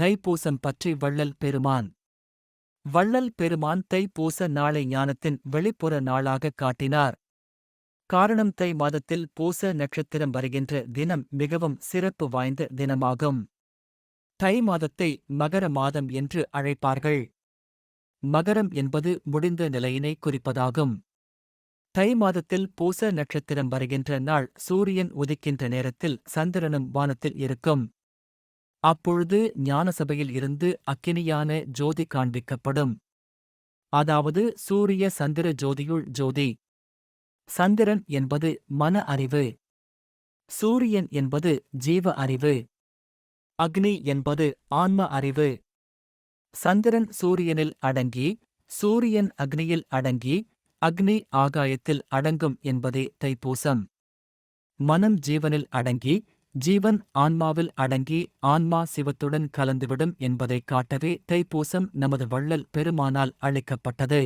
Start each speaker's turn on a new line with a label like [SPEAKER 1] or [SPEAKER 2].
[SPEAKER 1] தைப்பூசம் பற்றி வள்ளல் பெருமான். வள்ளல் பெருமான் தைப்பூச நாளை ஞானத்தின் வெளிப்புற நாளாகக் காட்டினார். காரணம் தை மாதத்தில் பூச நட்சத்திரம் வருகின்ற தினம் மிகவும் சிறப்பு வாய்ந்த தினமாகும். தை மாதத்தை மகர மாதம் என்று அழைப்பார்கள். மகரம் என்பது முடிந்த நிலையினை குறிப்பதாகும். தை மாதத்தில் பூச நட்சத்திரம் வருகின்ற நாள் சூரியன் உதிக்கின்ற நேரத்தில் சந்திரனும் வானத்தில் இருக்கும். அப்பொழுது ஞானசபையில் இருந்து அக்கினியான ஜோதி காண்பிக்கப்படும். அதாவது சூரிய சந்திர ஜோதியுள் ஜோதி. சந்திரன் என்பது மன அறிவு. சூரியன் என்பது ஜீவ அறிவு. அக்னி என்பது ஆன்ம அறிவு. சந்திரன் சூரியனில் அடங்கி சூரியன் அக்னியில் அடங்கி அக்னி ஆகாயத்தில் அடங்கும் என்பதே தைப்பூசம். மனம் ஜீவனில் அடங்கி ஜீவன் ஆன்மாவில் அடங்கி ஆன்மா சிவத்துடன் கலந்துவிடும் என்பதைக் காட்டவே தைப்பூசம் நமது வள்ளல் பெருமானால் அளிக்கப்பட்டது.